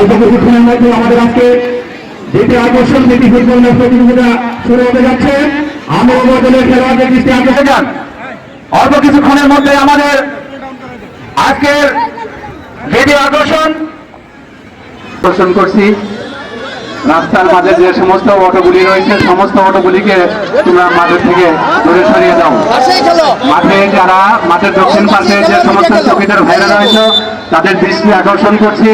অল্প কিছুক্ষণের মধ্যে আমাদের আজকে দ্বিতীয় আকর্ষণ দ্বিতীয় ফুটবল প্রতিযোগিতা শুরু হতে যাচ্ছে আমরা দলের খেলোয়াড়দের দৃষ্টি আকর্ষণ যান অল্প কিছুক্ষণের মধ্যে আমাদের আজকের দ্বিতীয় আকর্ষণ আকর্ষণ করছি রাস্তার মাঝে যে সমস্ত অটোগুলি রয়েছে সমস্ত অটোগুলিকে তোমরা মাঠে থেকে দূরে সরিয়ে দাও মাঠে যারা মাঠের দক্ষিণ পাশে যে সমস্ত চৌকিদার ভাইরা রয়েছে তাদের দৃষ্টি আকর্ষণ করছি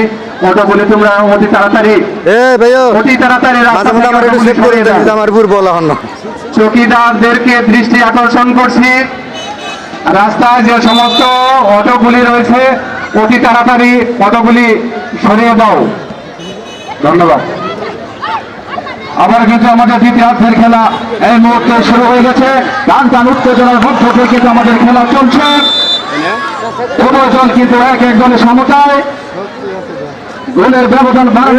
অটোগুলি তোমরা অতি তাড়াতাড়ি এ ভাইও অতি তাড়াতাড়ি রাস্তা মাথা থেকে আমার একটু অটোগুলি করে দাও। আমার উপর বলা হন না চৌকিদারদেরকে দৃষ্টি আকর্ষণ করছি। রাস্তায় যে সমস্ত অটোগুলি রয়েছে অতি তাড়াতাড়ি অটোগুলি সরিয়ে দাও। ধন্যবাদ। আবার কিন্তু আমাদের দ্বিতীয়ার্ধের খেলা এই মুহূর্তে শুরু হয়ে গেছে। টান টান উত্তেজনার মধ্য দিয়ে কিন্তু আমাদের খেলা চলছে। দল কিন্তু এক এক দলের সমতায় গোলের ব্যবধান দল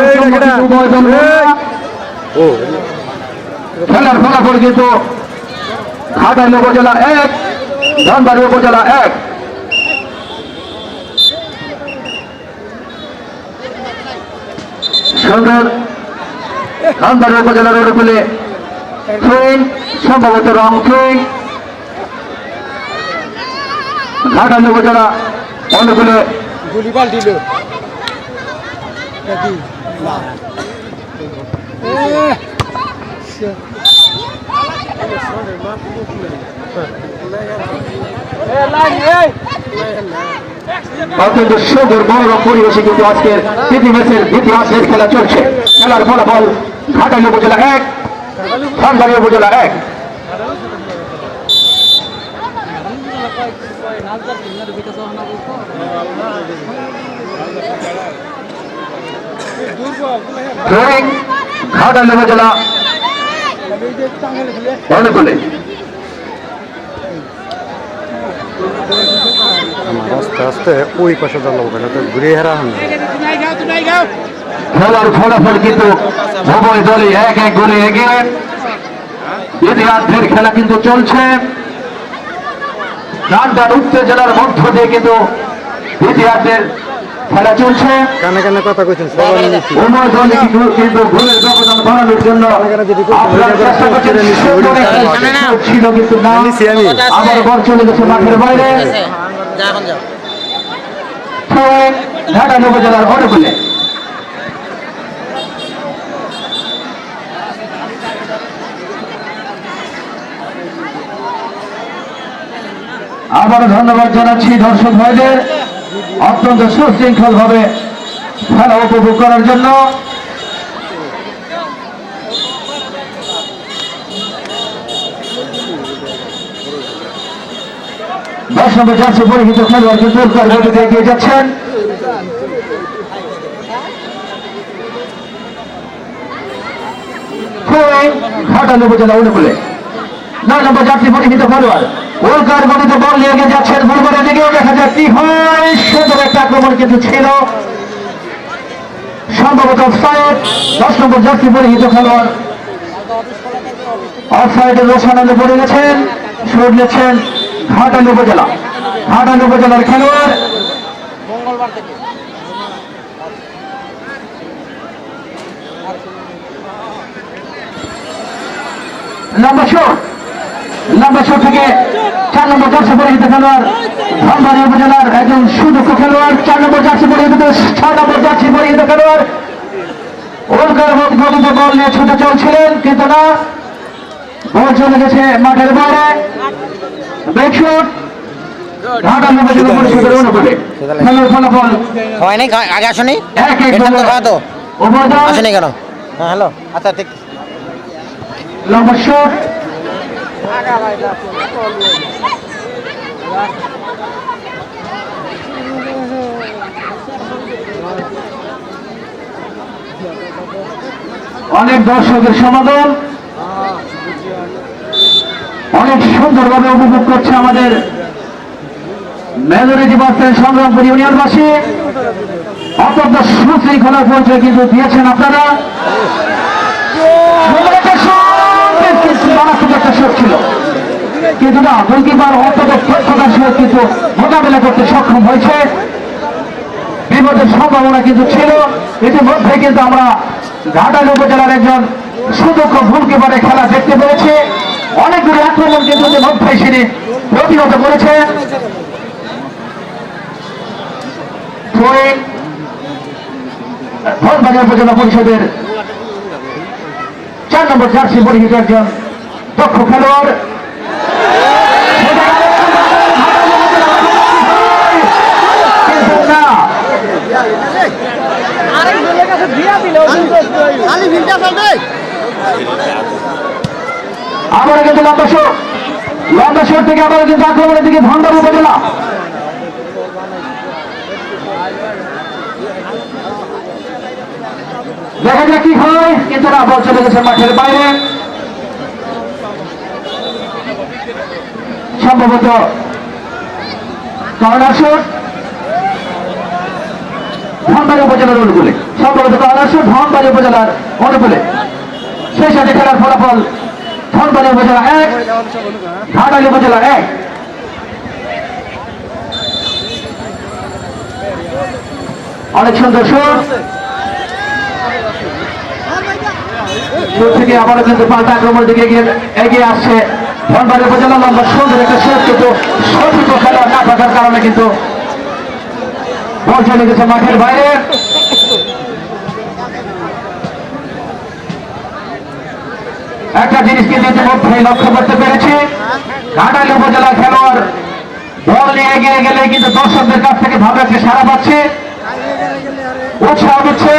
খেলার ফলাফল কিন্তু ঘাটাইল উপজেলা এক ধনবাড়ি উপজেলা এক। সুন্দর ধনবাড়ি উপজেলার অনুকূলে ট্রেন সম্ভবত রং ট্রেন। ঘাটাইল উপজেলা অনুকূলে গুলি পাল্টিল। নাকি না। অত্যন্ত সুন্দর মনোরম পরিবেশে কিন্তু আজকের তৃতীয় ম্যাচের দ্বিতীয় ম্যাচের খেলা চলছে। খেলার ফলাফল ঘাটাইল উপজেলা এক ধনবাড়ি উপজেলা এক। ড্রয়িং ঘাটাইল উপজেলা অনুকূলে আস্তে আস্তে ওই পাশে কেন তো ঘুরে হারা হন খেলার ফলাফল কিন্তু উভয় দলই এক এক গোলে এগিয়ে। খেলা কিন্তু চলছে। টানটান উত্তেজনার মধ্য দিয়ে কিন্তু দ্বিতীয়ার্ধের খেলা চলছে। কানে কানে কথা কইছেন সবাই নিচ্ছি উভয় দলই কিন্তু কিন্তু গোলের ব্যবধান বাড়ানোর জন্য আপনারা চেষ্টা করছেন ছিল কিন্তু না। আমি আবার বল চলে গেছে মাঠের বাইরে। যা এখন যাও। ঢাকা উপজেলার অনুকূলে আবারও ধন্যবাদ জানাচ্ছি দর্শক ভাইদের। অত্যন্ত সুশৃঙ্খল ভাবে খেলা উপভোগ করার জন্য দশ জার্সি পরিহিত খেলোয়াড় কিন্তু উত্তর গতিতে এগিয়ে যাচ্ছেন। ঘাটাল উপজেলা অনুকূলে। নয় নম্বর জার্সি পরিহিত খেলোয়াড়। উল্কার গতিতে বল নিয়ে এগিয়ে যাচ্ছেন ফুটবলের দিকেও দেখা যাক কি হয়। সুন্দর একটা আক্রমণ কিন্তু ছিল। সম্ভবত অফসাইড দশ নম্বর জার্সি পরিহিত খেলোয়াড়। অফসাইডে রোশানালে পড়ে গেছেন শোট নিচ্ছেন ঘাটাল উপজেলা। ঘাটাল উপজেলার খেলোয়াড়। মঙ্গলবার থেকে। লম্বা শট লম্বা শট থেকে চার নম্বর জার্সি পরিহিত খেলোয়াড়। ধনবাড়ি উপজেলার একজন সুদক্ষ খেলোয়াড়। চার নম্বর জার্সি পরিহিত ছয় নম্বর জার্সি পরিহিত খেলোয়াড়। ওলকার গতিতে বল নিয়ে ছুটে চলছিলেন কিন্তু না বল চলে গেছে মাঠের বাইরে। Break shoot. ঢাকা উপজেলা পরিষদের অনুকূলে খেলার ফলাফল। হয় আগে আসনি? তো আসেনি কেন? হ্যাঁ হ্যালো। আচ্ছা ঠিক। লম্বা শট। অনেক দর্শকের সমাগম। অনেক সুন্দরভাবে উপভোগ করছে আমাদের মেজরিটি বাসের সংগ্রামপুর ইউনিয়নবাসী। অত্যন্ত সুশৃঙ্খলার পরিচয় কিন্তু দিয়েছেন আপনারা। কিছু মারাত্মক একটা শট ছিল। কিন্তু না গোলকিপার অত্যন্ত দক্ষতার সহ কিন্তু মোকাবেলা করতে সক্ষম হয়েছে। বিপদের সম্ভাবনা কিন্তু ছিল। ইতিমধ্যে কিন্তু আমরা ঘাটাল উপজেলার একজন সুদক্ষ গোলকিপারে খেলা দেখতে পেরেছি অনেকগুলি আক্রমণ কিন্তু ইতিমধ্যে তিনি প্রতিহত করেছে। উপজেলা পরিষদের চার নম্বর জার্সি পরিহিত একজন দক্ষ খেলোয়াড়। আবার কিন্তু লম্বা শোট থেকে আবার কিন্তু আক্রমণের দিকে ভান্ডার উপজেলা। দেখা যাক কি হয়। কিন্তু না বল চলে গেছে মাঠের বাইরে। সম্ভবত শট ধনবাড়ি উপজেলার অনুকূলে। সম্ভবত শট ধনবাড়ি উপজেলার অনুকূলে। সেই সাথে খেলার ফলাফল ধনবাড়ি উপজেলা এক ঘাটালি উপজেলা এক। অনেক সুন্দর শুরু থেকে আবারও কিন্তু পাল্টা আক্রমণের দিকে এগিয়ে আসছে ধনবাড়ি উপজেলা লম্বা সুন্দর একটা শেষ কিন্তু সঠিক খেলা না থাকার কারণে কিন্তু বল চলে গেছে মাঠের বাইরে। একটা জিনিস কিন্তু ইতিমধ্যে লক্ষ্য করতে পেরেছি, ঘাটালি উপজেলা খেলোয়াড় বল নিয়ে এগিয়ে গেলে কিন্তু দর্শকদের কাছ থেকে ভালো একটা সারা পাচ্ছে। উৎসাহ দিচ্ছে,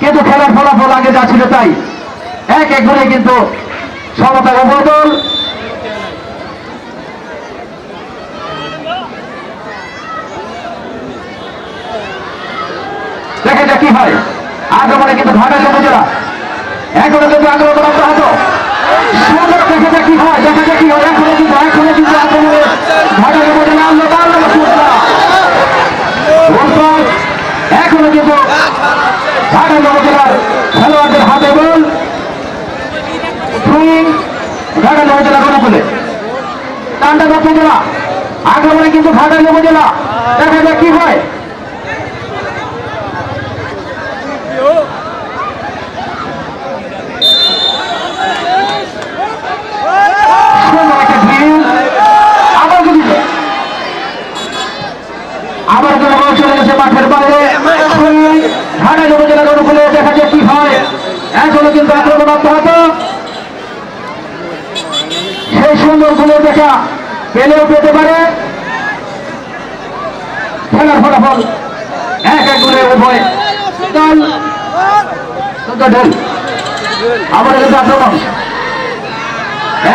কিন্তু খেলার ফলাফল আগে যা ছিল তাই। এক এক করে কিন্তু সমতার অবদল দেখে যা কি হয়। আক্রমণে কিন্তু ঘাটালে উপজেলা। এখনও কিন্তু আক্রমণ অব্যাহত। সুন্দর দেখে যা কি হয় দেখা যাক কি হয় এখনও কিন্তু এখনও কিন্তু আক্রমণে ঘাটালে উপজেলা আল্লাহ আল্লাহ সুন্দর গোলপাস এখনও কিন্তু ঢাকা উপজেলার খেলোয়াড়দের হাতে বল সুইং ঢাকা উপজেলা অনুকূলে টান্ডা উপজেলা আক্রমণে কিন্তু ঘাটাল উপজেলা। দেখা যাক কি হয়। আবার ঢাকা দেখা যায় কি হয়। কিন্তু সেই সুন্দরগুলো দেখা পেলেও পেতে পারে খেলার ফলাফল এক উভয় দল আবার কিন্তু আক্রমণ।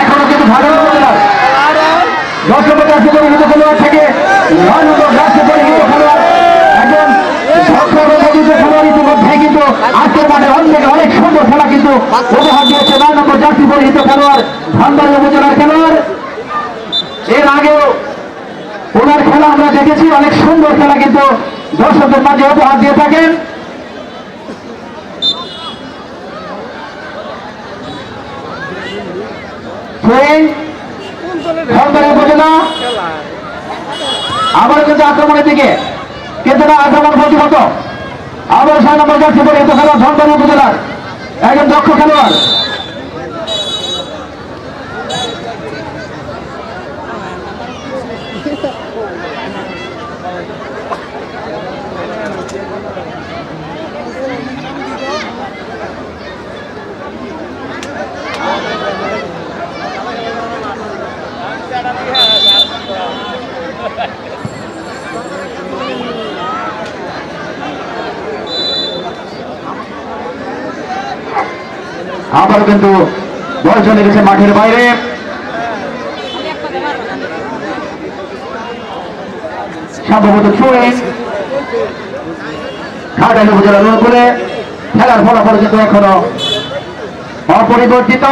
এখনও কিন্তু ভালো দশ নম্বর রাষ্ট্র পরিহিত খেলোয়াড় থেকে নয় নম্বর রাষ্ট্র পরিহিত খেলোয়াড় একজন কিন্তু আজকের মাঠে অনেক অনেক সুন্দর খেলা কিন্তু উপহার দিয়েছে নয় নম্বর জার্সি পরিহিত খেলোয়াড় ধনবাড়ি উপজেলার খেলোয়াড়। এর আগেও ওনার খেলা আমরা দেখেছি, অনেক সুন্দর খেলা কিন্তু দর্শকদের মাঝে উপহার দিয়ে থাকেন। আবার কিন্তু আক্রমণের দিকে। কিন্তু না আক্রমণ প্রতিহত। আবার ছয় নম্বর যাচ্ছে পরে খেলোয়াড় ধনবাড়ি উপজেলার। একজন দক্ষ খেলোয়াড় আবার কিন্তু বল চলে গেছে মাঠের বাইরে। সম্ভবত ছুঁয়ে। ঘাটালি উপজেলার করে খেলার ফলাফল কিন্তু এখনও অপরিবর্তিত।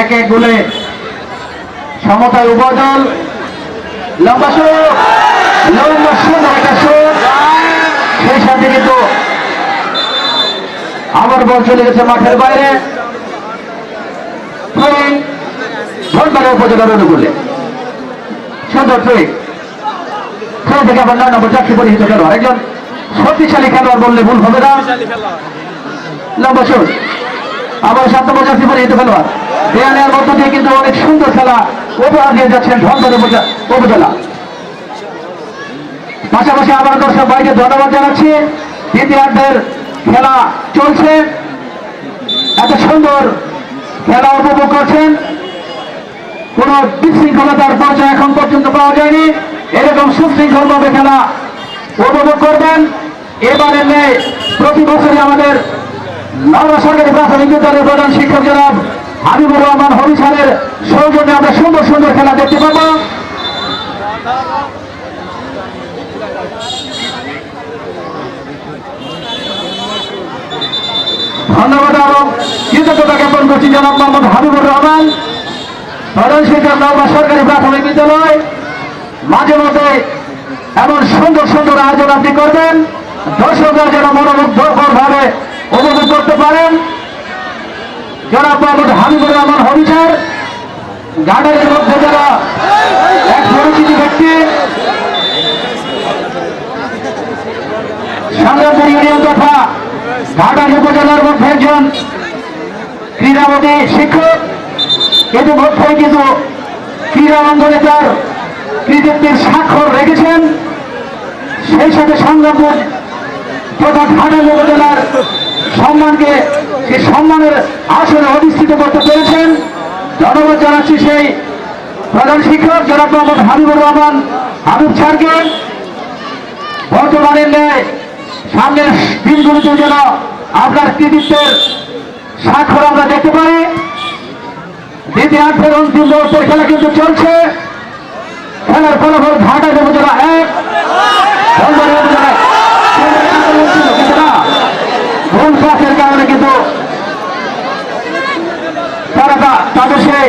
এক এক গোলে সমতায় উপাদল লম্বা সুর লম্বা সুন্দর একটা সুর সেই সাথে কিন্তু আবার বল চলে গেছে মাঠের বাইরে। ধনবাড়ি উপজেলার অনুকূলে। সুন্দর ট্রিক। খেলা থেকে আবার নয় নম্বর বললে ভুল হবে না। লম্বা শুট আবার সাত নম্বর চারটি পরিহিত অনেক সুন্দর খেলা উপহার দিয়ে যাচ্ছেন ধনবাদ উপজেলা। পাশাপাশি আবার দর্শক ভাইকে ধন্যবাদ জানাচ্ছি। দ্বিতীয়ার্ধের খেলা চলছে। এত সুন্দর খেলা উপভোগ করছেন। কোন বিশৃঙ্খলতার পর্যায়ে এখন পর্যন্ত পাওয়া যায়নি। এরকম সুশৃঙ্খল ভাবে খেলা উপভোগ করবেন। এবারে নেই প্রতি বছরই আমাদের নওড়া সরকারি প্রাথমিক বিদ্যালয়ের প্রধান শিক্ষক জনাব হাবিবুর রহমান হরি সৌজন্যে আমরা সুন্দর সুন্দর খেলা দেখতে পাবো। ধন্যবাদ এবং কৃতজ্ঞতা জ্ঞাপন করছি জনাব মোহাম্মদ হাবিবুর রহমান। প্রধান শিক্ষক নওগাঁ সরকারি প্রাথমিক বিদ্যালয়, মাঝে মধ্যে এমন সুন্দর সুন্দর আয়োজন আপনি করবেন। দর্শকরা যেন মনোমুগ্ধকর ভাবে উপভোগ করতে পারেন। জনাব মোহাম্মদ হাবিবুর রহমান হবিচার। গার্ডেনের মধ্যে যারা এক পরিচিত ব্যক্তি সংগ্রামপুর ইউনিয়ন তথা ঘাটাল উপজেলার মধ্যে একজন ক্রীড়ামোদী শিক্ষক ইতিমধ্যে কিন্তু ক্রীড়া অঙ্গনে তার কৃতিত্বের স্বাক্ষর রেখেছেন। সেই সাথে সংগ্রামপুর তথা ঘাটাল উপজেলার সম্মানকে, সেই সম্মানের আসনে অধিষ্ঠিত করতে পেরেছেন। ধন্যবাদ জানাচ্ছি সেই প্রধান শিক্ষক, জনাব মোহাম্মদ হাবিবুর রহমান হাবিব স্যারকে। বর্তমানের ন্যায় সামনের দিনগুলিতে যেন আপনার কৃতিত্বের স্বাক্ষর আমরা দেখতে পারি। দ্বিতীয়ার্ধের অন্তিম মুহূর্তের খেলা কিন্তু চলছে। খেলার ফলাফল ঘাটা উপজেলা এক তাদের সেই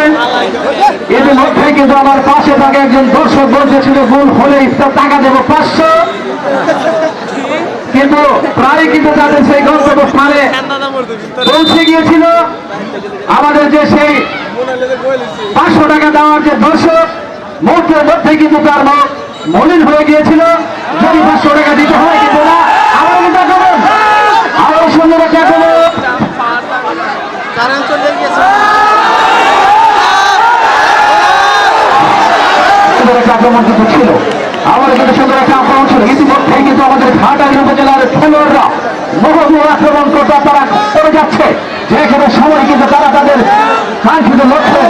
কিন্তু আমার পাশে থাকা একজন দর্শক বলতেছিল, ভুল হলে ইফতার টাকা দেবো পাঁচশো। কিন্তু প্রায় কিন্তু তাদের সেই গন্তব্য স্থানে পৌঁছে গিয়েছিল আমাদের যে সেই পাঁচশো টাকা দেওয়ার যে দর্শক, মুহূর্তের মধ্যে কিন্তু তার মুখ মলিন হয়ে গিয়েছিল। যদি পাঁচশো টাকা দিতে হয় কিন্তু না, আরও কিন্তু আক্রমণ আরও সুন্দর একটা আক্রমণ একটা কিন্তু ছিল। আমাদের কিন্তু সুন্দর একটা আক্রমণ ছিল। ইতিমধ্যে কিন্তু আমাদের ঘাটাইল উপজেলার খেলোয়াড়রা মুহূর্ত আক্রমণ করতে তারা করে যাচ্ছে। যেখানে সময় কিন্তু তারা তাদের কাঙ্ক্ষিত লক্ষ্যে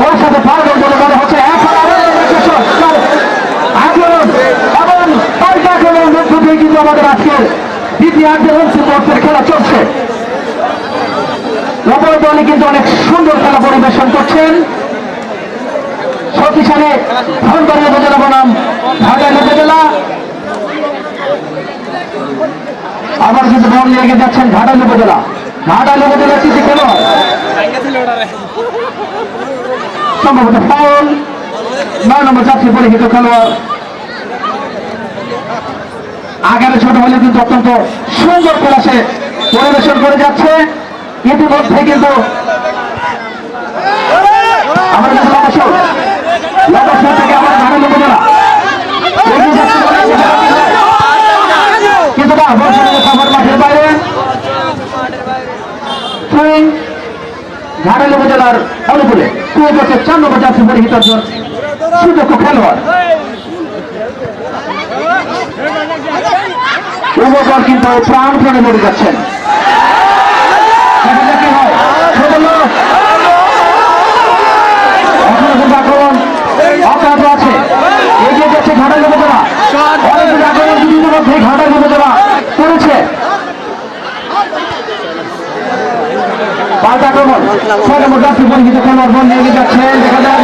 পৌঁছাতে পারবেন বলে মনে হচ্ছে। এখন খেলা পরিবেশন করছেন। শক্তিশালী ধনবাড়ি আবার কিন্তু বল নিয়ে এগিয়ে যাচ্ছেন ঘাটাইল উপজেলা। ঘাটাইল উপজেলা কিছু খেলোয়াড় সম্ভবত ফাউল। নয় নম্বর চারটি পরিহিত খেলোয়াড়। আগামী ছোট হলে কিন্তু অত্যন্ত সুন্দর খেলা সে পরিবেশন করে যাচ্ছে। ইতিমধ্যে কিন্তু আমার ঘাটাইল উপজেলার অনুকূলে কুয়ে করছে চার নম্বর যাচ্ছে পরিহিত সুযোগ্য খেলোয়াড় উভয় কিন্তু প্রাণ মরে যাচ্ছেন। অব্যাহত আছে এগিয়ে যাচ্ছে ঘাটাল উপজেলা। অনেকগুলি আক্রমণ দুদিনের মধ্যে ঘাটাল উপজেলা করেছে। পাল্টা আক্রমণ। ছয় নম্বর যাত্রী পরিচিত খেলোয়াড় বন্ধ এগিয়ে যাচ্ছেন দেখা যায়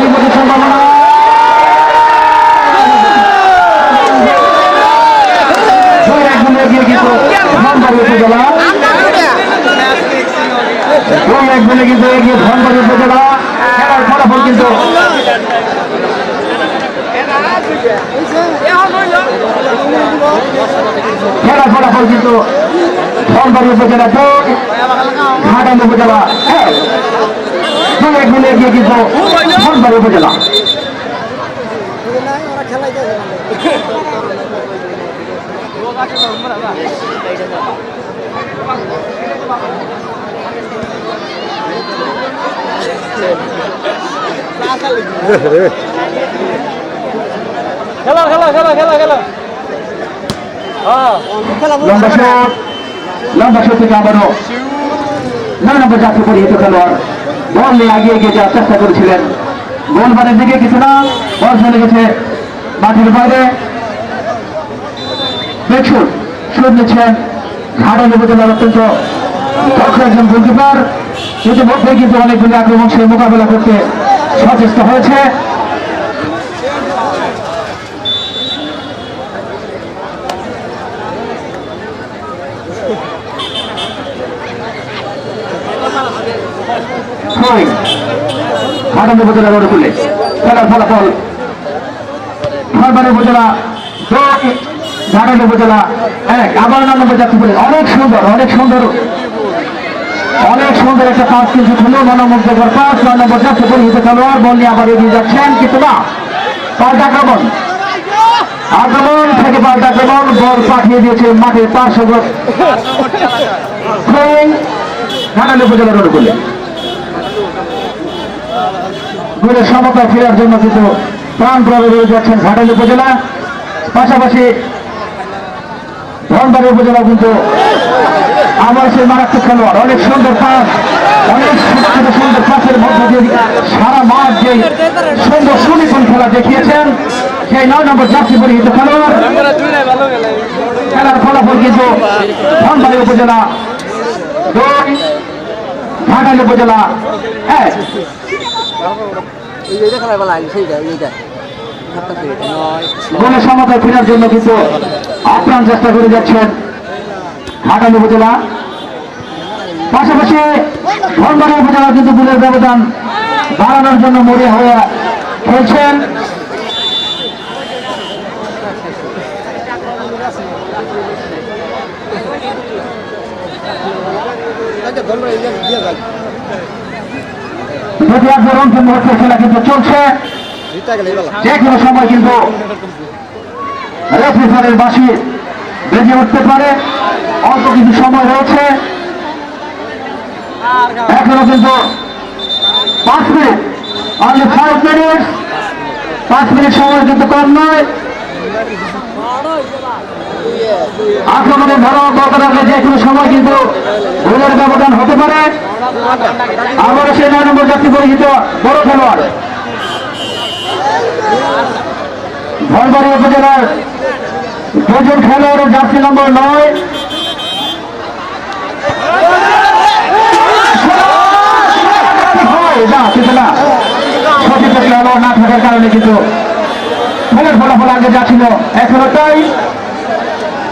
কিন্তু এগিয়ে ধনবাদ উপজেলা। খেলার ফলাফল কিন্তু কিন্তু ধনবাড়ি উপজেলা দুই ঘাটাল উপজেলা এক। দুই এক কিন্তু ধনবাড়ি উপজেলা। খেলো খেলো খেলো খেলো খেলো। লম্বা শট। লম্বা শট থেকে আবারও যাত্রী পরিহিত খেলোয়াড়। বল নিয়ে যাওয়ার চেষ্টা করেছিলেন। গোলবারের দিকে কিছু না, বল চলে গেছে মাঠের বাইরে। দেখুন শুট নিচ্ছেন ঘাটাল উপজেলার অত্যন্ত দক্ষ একজন গোলকিপার ইতিমধ্যে কিন্তু অনেকগুলি আক্রমণ সে মোকাবেলা করতে সচেষ্ট হয়েছে। ছয় ঘাটাল উপজেলা রোড খুলে খেলার ফলাফল নয়বাড়ি উপজেলা দুই উপজেলা এক, আবার নাম বলে অনেক সুন্দর অনেক সুন্দর অনেক সুন্দর একটা পাঁচ কিন্তু ছিল মনোমুগ্ধকর পাঁচ নয় নম্বর যাত্রী পরিহিত খেলোয়াড় বল নিয়ে আবার এগিয়ে যাচ্ছেন কিন্তু না পাল্টা আক্রমণ। আক্রমণ থেকে পাল্টা আক্রমণ, বল পাঠিয়ে দিয়েছে মাঠের পার্শ্ববর্তী। ঘাটাল উপজেলা রোড খুলে গোলের সমতা ফেরার জন্য কিন্তু প্রাণ প্রবে রয়ে যাচ্ছেন ঘাটাল উপজেলা। পাশাপাশি ধনবাড়ি উপজেলা কিন্তু আমার সেই মারাত্মক খেলোয়াড়। অনেক সুন্দর পাস, অনেক সুন্দর সুন্দর পাসের মধ্যে দিয়ে সারা মাঠ যে সুন্দর সুনিপুণ খেলা দেখিয়েছেন, সেই নয় নম্বর যাত্রী পরিহিত খেলোয়াড়। খেলার ফলাফল কিন্তু ধনবাড়ি উপজেলা দুই, ঘাটাল উপজেলা এক। এইটা খেলার বেলা সেইটা এইটা গোলের সমতায় ফেরার জন্য কিন্তু আপ্রাণ চেষ্টা করে যাচ্ছেন ঘাটাল উপজেলা। পাশাপাশি ধনবাড়ি উপজেলা কিন্তু গোলের ব্যবধান বাড়ানোর জন্য মরিয়া হয়ে খেলছেন। প্রতিহার অন্তিম মুহূর্তে খেলা কিন্তু চলছে যে কোনো সময় কিন্তু রেফ্রিজারের বাসি বেজে উঠতে পারে। অল্প কিছু সময় রয়েছে। এখনও কিন্তু পাঁচ মিনিট। অনলি ফাইভ মিনিট পাঁচ মিনিট সময় কিন্তু কম নয়। আক্রমণের ধরো গত রাখলে যে কোনো সময় কিন্তু গোলের ব্যবধান হতে পারে। আবারও সেই নয় নম্বর যাত্রী পরিচিত বড় খেলোয়াড়। ধনবাড়ি উপজেলার দুজন খেলোয়াড়ের জার্সি নম্বর নয়। না, না। খেলোয়াড় থাকার কারণে কিন্তু খেলার ফলাফল আগে যা ছিল এখনও তাই।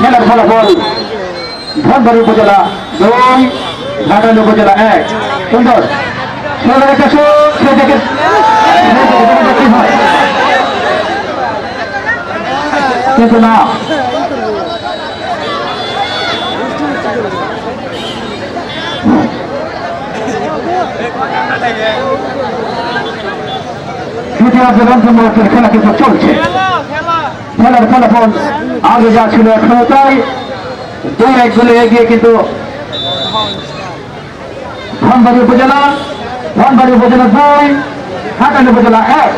খেলার ফলাফল ধনবাড়ি উপজেলা দুই, ঘাটাল উপজেলা এক। সুন্দর। সুন্দর একটা শোট সে দেখে সে দেখে দেখা যাক কি হয়। কিন্তু না খেলা কিন্তু চলছে। খেলার ফলাফল আগে যা ছিল এখনও তাই। দুই এক গোলে এগিয়ে কিন্তু ধনবাড়ি উপজেলা ধনবাড়ি উপজেলা দুই ঘাটাল উপজেলা এক।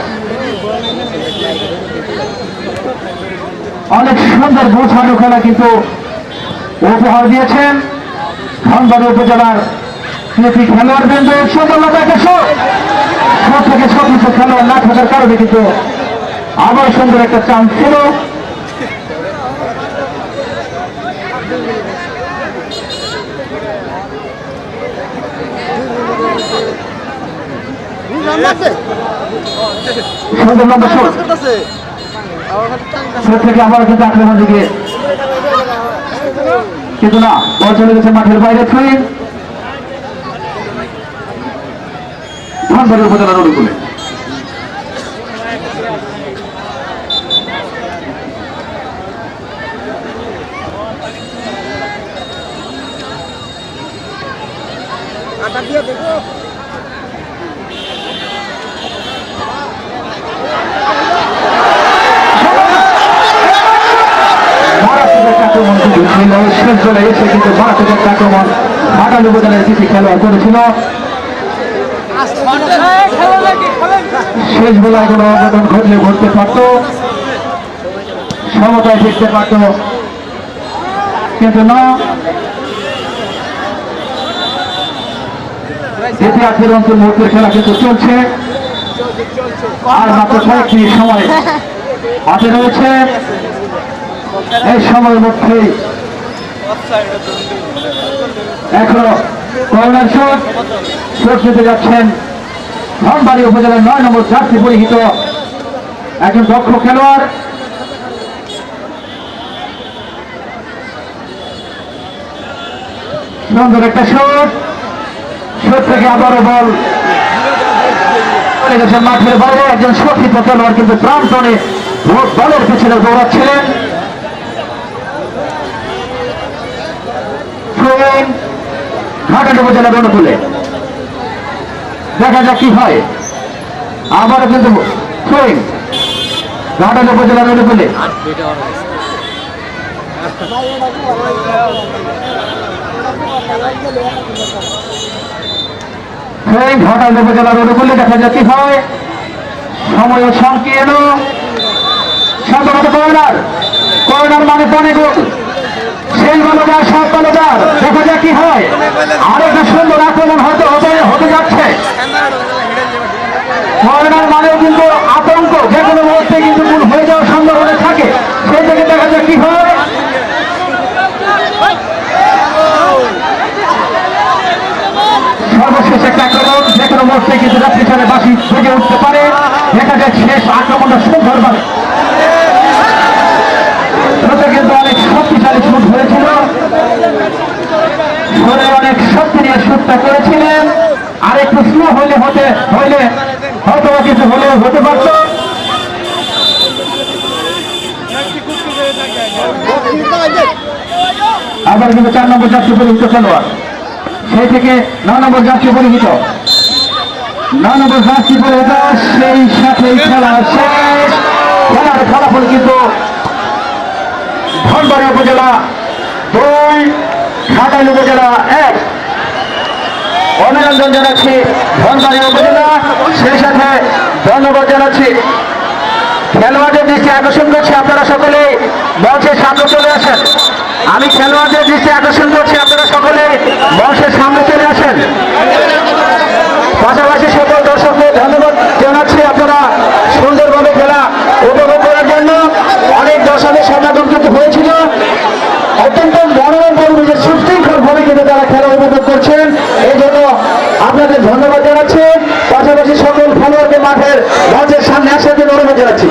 অনেক সুন্দর গোছানো খেলা কিন্তু উপহার দিয়েছেন ধনবাড়ি উপজেলার প্রতি খেলোয়াড় বৃন্দ। সুন্দর একটা শট। শট থেকে শট নিচে খেলোয়াড় না থাকার কারণে কিন্তু আবার সুন্দর একটা চান্স ছিল। থেকে আবার কিন্তু না চলে গেছে মাঠের বাইরে থ্রি ধানবাড়ি উপজেলার অনুকূলে। বলে এসে কিন্তু মারাত্মক আক্রমণ ঘাটাল উপজেলার কিছু খেলোয়াড় করেছিল। শেষ বেলায় কোনো অঘটন ঘটলে ঘটতে পারত। সমতায় ফিরতে পারত। কিন্তু না। দ্বিতীয় অন্তর মুহূর্তের খেলা কিন্তু চলছে। আর মাত্র কয়েক মিনিট সময় হাতে রয়েছে। এই সময়ের মধ্যেই এখনও করোনার শট শট যাচ্ছেন ধনবাড়ি উপজেলার নয় নম্বর পরিহিত একজন দক্ষ খেলোয়াড়। সুন্দর একটা শট। শট থেকে আবারও বল। মাঠের বাইরে। একজন কিন্তু বলের পেছনে দৌড়াচ্ছিলেন। থ্রোইং ঘাটাল উপজেলার অনুকূলে দেখা যাক কি হয়। আবারও কিন্তু থ্রোইং ঘাটাল উপজেলার অনুকূলে থ্রোইং ঘাটাল উপজেলার অনুকূলে দেখা কি হয়। সময় সংকীর্ণ। সম্ভবত কর্নার। কর্নার মানে পনে গোল। সেই বলদার সব বলদার দেখা যাক কি হয়? আরও একটা সুন্দর আক্রমণ হয়তো হতে হতে যাচ্ছে। কর্নার মানেও কিন্তু আতঙ্ক, যে কোনো মুহূর্তে কিন্তু গোল হয়ে যাওয়ার সম্ভাবনা থাকে। সেই থেকে দেখা যাক কি হয়। সর্বশেষ একটা আক্রমণ, যে কোনো মুহূর্তে কিন্তু যাত্রী ছেড়ে বাসি বেজে উঠতে পারে। দেখা যাক শেষ আক্রমণটা সুন্দরভাবে শুরুতে কিন্তু অনেক শক্তিশালী শুট হয়েছিল অনেক শক্তি নিয়ে শুটটা করেছিলেন। স্লো হতে হইলে হয়তো কিছু হলেও হতে পারত। আবার কিন্তু চার নম্বর যাত্রী পরিহিত খেলোয়াড়। সেই থেকে নয় নম্বর যাত্রী পরিহিত। নয় নম্বর যাত্রী পরিহিত, সেই সাথে খেলা শেষ। খেলার ফলাফল কিন্তু ধনবাড়ি উপজেলা দুই ঘাটাইল উপজেলা এক। অভিনন্দন জানাচ্ছি ধনবাড়ি উপজেলা, সেই সাথে ধন্যবাদ জানাচ্ছি। খেলোয়াড়দের দৃষ্টি আকর্ষণ করছি আপনারা সকলে মঞ্চের সামনে চলে আসেন। আমি খেলোয়াড়দের দৃষ্টি আকর্ষণ করছি আপনারা সকলে মঞ্চের সামনে চলে আসেন। পাশাপাশি সকল দর্শকদের ধন্যবাদ জানাচ্ছি আপনারা সুন্দরভাবে খেলা উপভোগ করার জন্য অনেক দর্শকের সমাগম কিন্তু হয়েছিল। অত্যন্ত মনোরম পরিবেশের সুশৃঙ্খল ভাবে কিন্তু তারা খেলা উপভোগ করছেন। এই জন্য আপনাদের ধন্যবাদ জানাচ্ছি। পাশাপাশি সকল খেলোয়াড়দের মাঠের মঞ্চের সামনে আসার জন্য অনুরোধ জানাচ্ছি।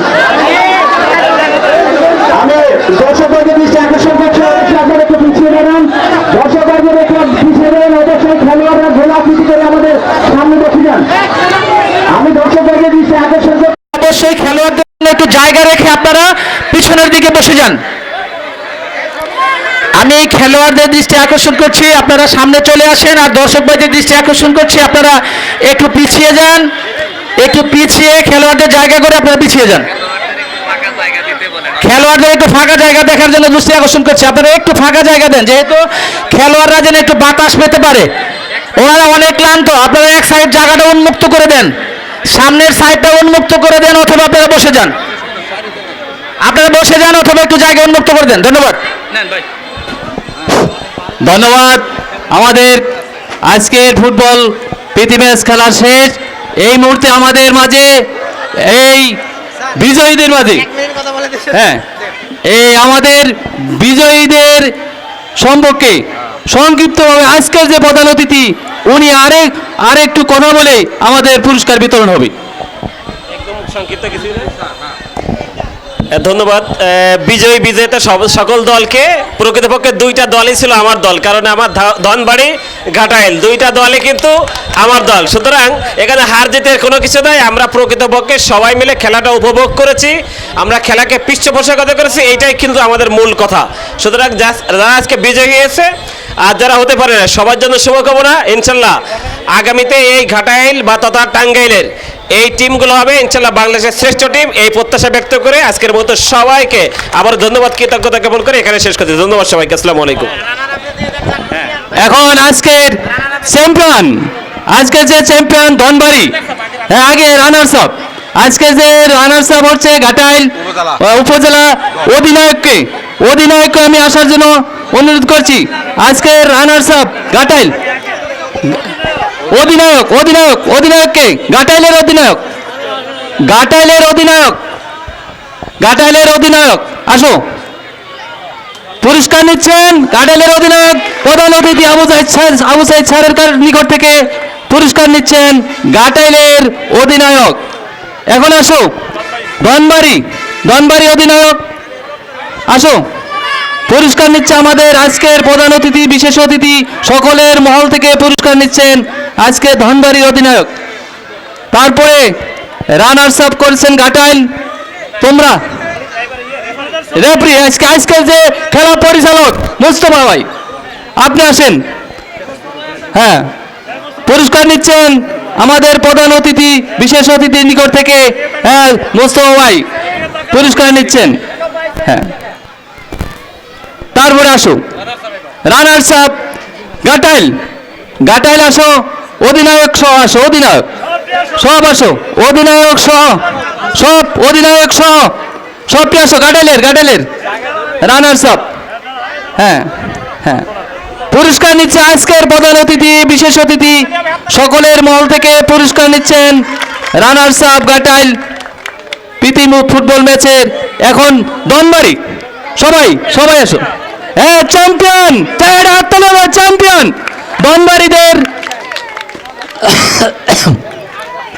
আমি দর্শকদের দৃষ্টি আকর্ষণ করছি। আপনারা একটু পিছিয়ে বেরোন দর্শকদের একটু পিছিয়ে বেরোন অবশ্যই খেলোয়াড়রা গোলা পিছিয়ে করে আমাদের সামনে বসে যান। আমি দর্শকদের দৃষ্টি আকর্ষণ করছি। অবশ্যই খেলোয়াড়দের একটু জায়গা রেখে আপনারা পিছনের দিকে বসে যান। আমি খেলোয়াড়দের দৃষ্টি আকর্ষণ করছি, আপনারা সামনে চলে আসেন আর দর্শক ভাইদের দৃষ্টি আকর্ষণ করছি, আপনারা একটু পিছিয়ে যান, একটু পিছিয়ে খেলোয়াড়দের জায়গা করে আপনারা পিছিয়ে যান। খেলোয়াড়দের একটু ফাঁকা জায়গা দেখার জন্য দৃষ্টি আকর্ষণ করছি, আপনারা একটু ফাঁকা জায়গা দেন, যেহেতু খেলোয়াড়রা যেন একটু বাতাস পেতে পারে। ওনারা অনেক ক্লান্ত, আপনারা এক সাইড জায়গাটা উন্মুক্ত করে দেন, সামনের সাইডটা উন্মুক্ত করে দেন অথবা আপনারা বসে যান। আপনারা বসে যান অথবা একটু জায়গা উন্মুক্ত করে দেন, ধন্যবাদ। ধন্যবাদ। আমাদের আজকের ফুটবল প্রীতি ম্যাচ খেলা শেষ। এই মুহূর্তে আমাদের মাঝে এই বিজয়ীদের মাঝে হ্যাঁ এই আমাদের বিজয়ীদের সম্পর্কে সংক্ষিপ্তভাবে আজকের যে প্রধান অতিথি উনি আরেক আরেকটু কথা বলে আমাদের পুরস্কার বিতরণ হবে। এ, ধন্যবাদ। বিজয়ী বিজেতা সকল দলকে, প্রকৃতপক্ষে দুইটা দলই ছিল আমার দল, কারণ আমার ধনবাড়ি, ঘাটাইল, দুইটা দলে কিন্তু আমার দল। সুতরাং এখানে হার জিতের কোনো কিছু নাই, আমরা প্রকৃতপক্ষে সবাই মিলে খেলাটা উপভোগ করেছি, আমরা খেলাকে পৃষ্ঠপোষকতা করেছি, এইটাই কিন্তু আমাদের মূল কথা। সুতরাং যারা আজকে বিজয়ী হয়েছে আর যারা হতে পারে না সবার জন্য শুভকামনা ইনশাল্লাহ আগামীতে এই ঘাটাইল বা তথা টাঙ্গাইলের এই টিমগুলো হবে ইনশাল্লাহ বাংলাদেশের শ্রেষ্ঠ টিম। এই প্রত্যাশা ব্যক্ত করে আজকের মতো সবাইকে আবার ধন্যবাদ কৃতজ্ঞতা জ্ঞাপন করে এখানে শেষ করছি। ধন্যবাদ সবাইকে আসসালামু আলাইকুম। এখন আজকের চ্যাম্পিয়ন আজকের যে চ্যাম্পিয়ন ধনবাড়ি হ্যাঁ আগে রানার্স আপ আজকে যে রানার্স আপ হচ্ছে ঘাটাইল উপজেলা অধিনায়ককে। অধিনায়ককে আমি আসার জন্য অনুরোধ করছি আজকে রানার্স আপ গাটাইল অধিনায়ক অধিনায়ক, অধিনায়ককে গাটাইলের অধিনায়ক গাটাইলের অধিনায়ক গাটাইলের অধিনায়ক, আসো। পুরস্কার নিচ্ছেন গাটাইলের অধিনায়ক, প্রধান অতিথি আবু সাইদ আবু সাইদ স্যারের নিকট থেকে পুরস্কার নিচ্ছেন গাটাইলের অধিনায়ক। এখন আসো। ধনবাড়ি ধনবাড়ি অধিনায়ক, আসো। পুরস্কার নিচ্ছে আমাদের আজকের প্রধান অতিথি, বিশেষ অতিথি সকলের মহল থেকে পুরস্কার নিচ্ছেন আজকে ধনবাড়ির অধিনায়ক। তারপরে রানার্স আপ করেছেন ঘাটাইল। তোমরা? রেফারি আজকে আজকের যে খেলা পরিচালক মুস্তফা ভাই, আপনি আসেন। হ্যাঁ পুরস্কার নিচ্ছেন আমাদের প্রধান অতিথি, বিশেষ অতিথির নিকট থেকে হ্যাঁ মুস্তফা ভাই, পুরস্কার নিচ্ছেন। হ্যাঁ। তারপরে আসো। রানার সাপ গাটাইল। গাটাইল আসো, অধিনায়ক সহ আসো, অধিনায়ক। সব আসো, অধিনায়ক সহ, সব অধিনায়ক সহ সবটি আসো? গাটাইলের গাটাইলের। রানার সাপ হ্যাঁ হ্যাঁ। পুরস্কার নিচ্ছে আজকের প্রধান অতিথি, বিশেষ অতিথি। সকলের মহল থেকে পুরস্কার নিচ্ছেন রানার সাপ গাটাইল। প্রীতিমু ফুটবল ম্যাচের এখন দনবাড়ি সবাই সবাই আসো। হ্যাঁ চ্যাম্পিয়ন চার হাত তোলা চ্যাম্পিয়ন দনবাড়িদের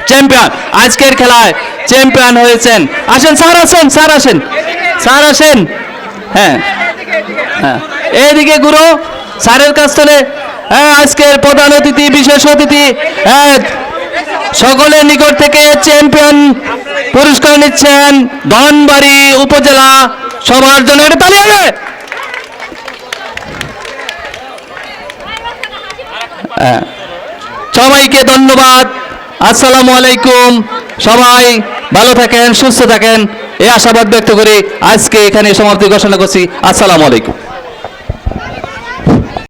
চ্যাম্পিয়ন আজকের খেলায় চ্যাম্পিয়ন হয়েছেন। আসেন, স্যার আসেন স্যার আসেন। স্যার আসেন। হ্যাঁ। হ্যাঁ। এইদিকে গুরু, স্যারের কাছ থেকে হ্যাঁ আজকের প্রধান অতিথি, বিশেষ অতিথি হ্যাঁ সকলের নিকট থেকে চ্যাম্পিয়ন পুরস্কার নিচ্ছেন। ধনবাড়ি উপজেলা সবার জন্য এটা তালি হবে সবাইকে ধন্যবাদ। আসসালামু আলাইকুম। সবাই ভালো থাকেন, সুস্থ থাকেন। এই আশাবাদ ব্যক্ত করে আজকে এখানে সমাপ্তি ঘোষণা করছি। আসসালামু আলাইকুম।